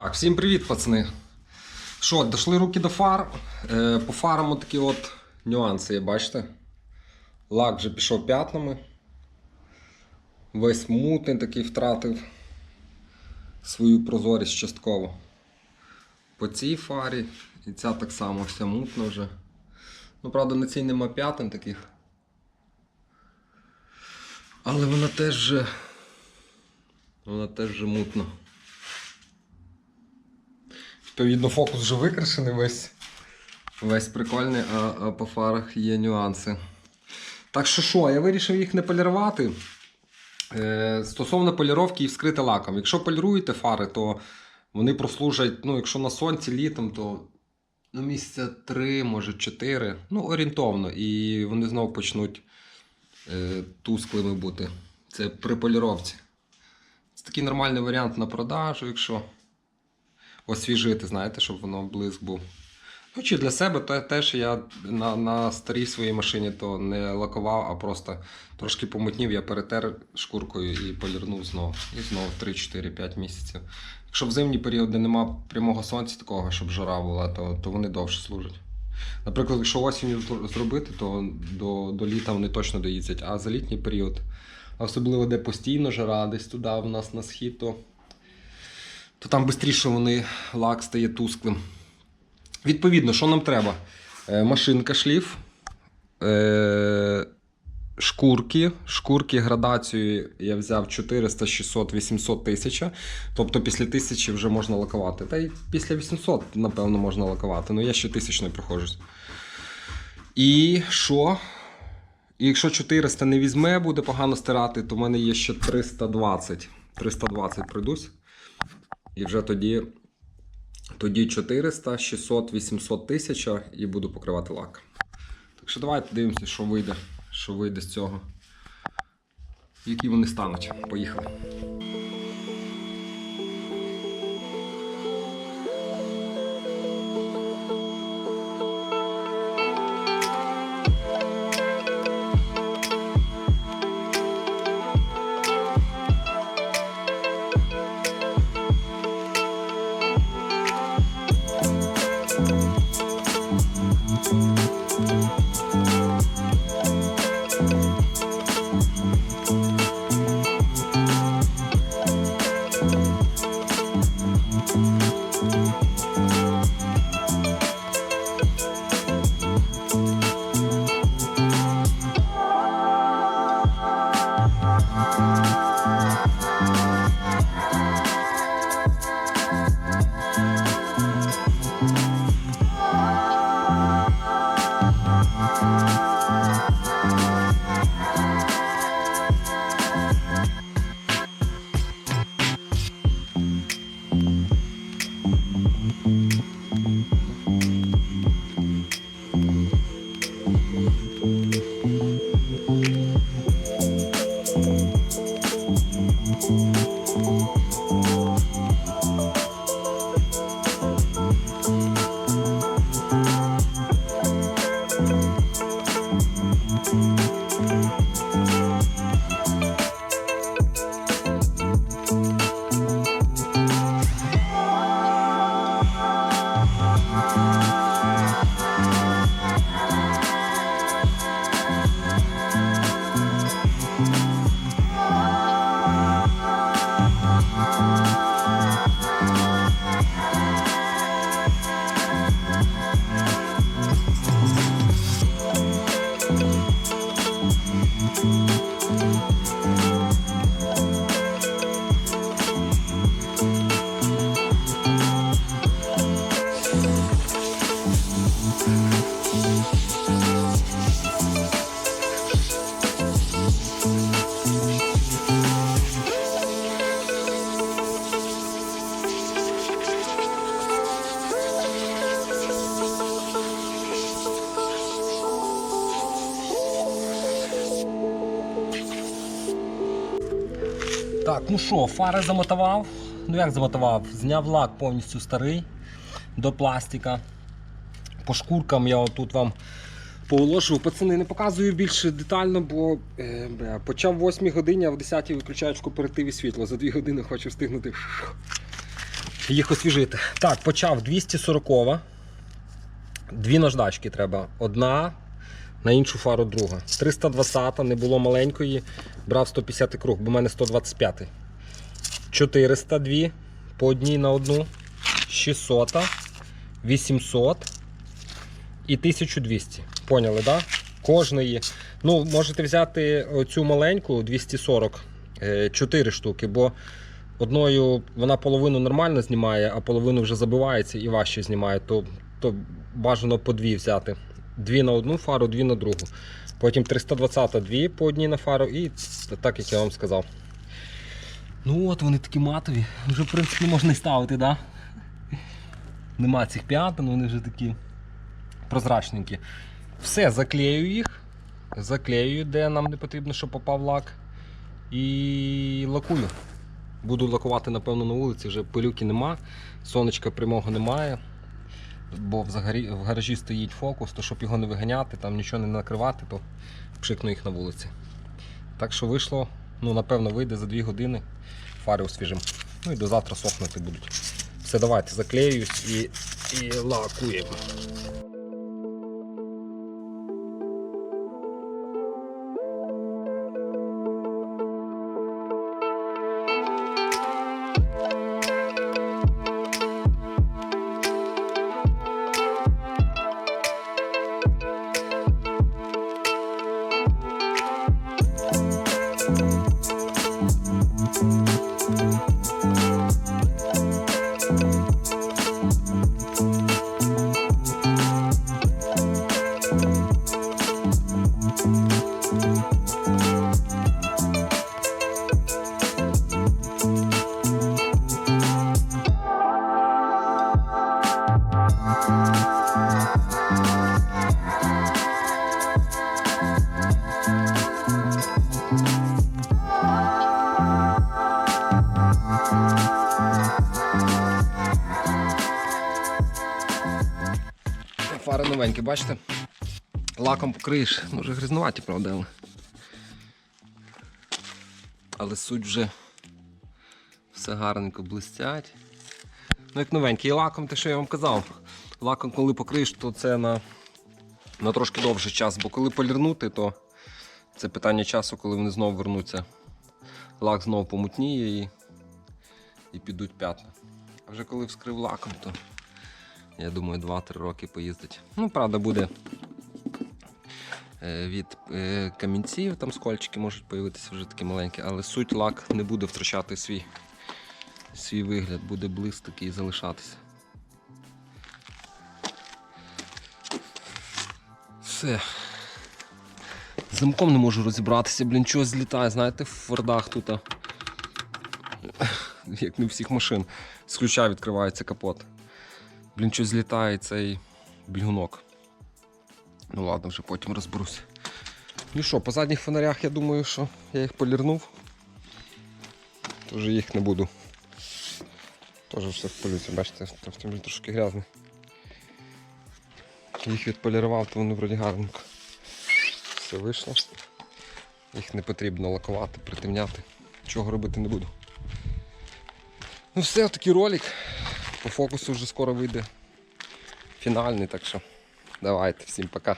Так, всім привіт, пацани. Що, дійшли руки до фар. Е, по фарам такі от нюанси є, бачите? Лак вже пішов п'ятнами. Весь мутний такий втратив свою прозорість частково. По цій фарі. І ця так само вся мутна вже. Ну, правда, на цій нема п'ятин таких. Але вона теж вже. Вона теж вже мутна. Відповідно, фокус вже викрашений весь. Весь прикольний, а, а по фарах є нюанси. Так що що, я вирішив їх не полірувати. Е, стосовно поліровки і вскрити лаком. Якщо поліруєте фари, то вони прослужать, ну, якщо на сонці літом, то ну, місяця 3, може 4, ну, орієнтовно, і вони знову почнуть е, тусклими бути. Це при поліровці. Це такий нормальний варіант на продажу, якщо освіжити, знаєте, щоб воно блиск був. Ну, чи для себе то теж я на, на старій своїй машині то не лакував, а просто трошки помутнів, я перетер шкуркою і полірнув знову. І знову 3-4-5 місяців. Якщо в зимній період, де нема прямого сонця такого, щоб жара була, то, то вони довше служать. Наприклад, якщо осінню зробити, то до, до літа вони точно доїздять, а за літній період, особливо де постійно жара, десь туди в нас на схід, то, то там швидше вони лак стає тусклим. Відповідно, що нам треба? Е, машинка шліф, е, шкурки. Шкурки градацію я взяв 400, 600, 800 тисяча. Тобто після 1000 вже можна лакувати. Та й після 800, напевно, можна лакувати. Ну я ще тисячною проходжусь. І що? І якщо 400 не візьме, буде погано стирати, то в мене є ще 320. 320 пройдусь. І вже тоді тоді 400, 600, 800 тисяч і буду покривати лак. Так що давайте дивимося, що вийде, що вийде з цього. Які вони стануть. Поїхали. Música Так, ну що, фари замотував. Ну як замотував? Зняв лак повністю старий до пластика. По шкуркам я отут вам поволожив. Пацани, не показую більше детально, бо е, бля, почав в 8 годині, а в 10 виключають в кооперативі світло. За 2 години хочу встигнути їх освіжити. Так, почав 240. Дві наждачки треба. Одна на іншу фару друга. 320 не було маленької, брав 150 круг, бо в мене 125. 402 по одній на одну. 600, 800 і 1200. Поняли? Да? Кожної. Ну, можете взяти оцю маленьку 240, 4 штуки, бо одною вона половину нормально знімає, а половину вже забивається і важче знімає, то, то бажано по дві взяти. Дві на одну фару, дві на другу. Потім 320 дві по одній на фару і так, як я вам сказав. Ну от вони такі матові. Вже, в принципі, можна і ставити? Да? Нема цих п'ятин, вони вже такі прозрачненькі. Все, заклею їх. Заклею, де нам не потрібно, щоб попав лак. І лакую. Буду лакувати, напевно, на вулиці, вже пилюки нема, сонечка прямого немає. Бо в, в гаражі стоїть фокус, то щоб його не виганяти, там нічого не накривати, то пшикну їх на вулиці. Так що вийшло, ну напевно, вийде за 2 години, фари освіжимо. Ну і до завтра сохнути будуть. Все, давайте заклеюсь і, і лакуємо. Фари новенькі, бачите? Лаком покриєш. Вже грізнуваті, правда. Але, але суть вже все гарненько блистять. Ну, як новенькі. І лаком, те, що я вам казав. Лаком, коли покриєш, то це на, на трошки довший час, бо коли полірнути, то це питання часу, коли вони знову вернуться. Лак знову помутніє і, і підуть п'ятна. А вже коли вскрив лаком, то я думаю, 2-3 роки поїздить. Ну, правда, буде е, від е, камінців, там скольчики можуть появитися вже такі маленькі, але суть лак не буде втрачати свій, свій вигляд, буде блиск такий залишатися. Все. Замком не можу розібратися, блін, щось злітає, знаєте, в фордах тут. Як не всіх машин. З ключа відкривається капот. Блін, щось злітає цей бігунок. Ну ладно, вже потім розберусь. Ну що, по задніх фонарях я думаю, що я їх полірнув. Тож їх не буду. Теж все в полюці, бачите, вже трошки грязний. Їх відполірував, то вони вроді гарненько. Все вийшло. Їх не потрібно лакувати, притемняти. Чого робити не буду. Ну все, такий ролик. По фокусу вже скоро вийде фінальний, так що давайте, всім пока.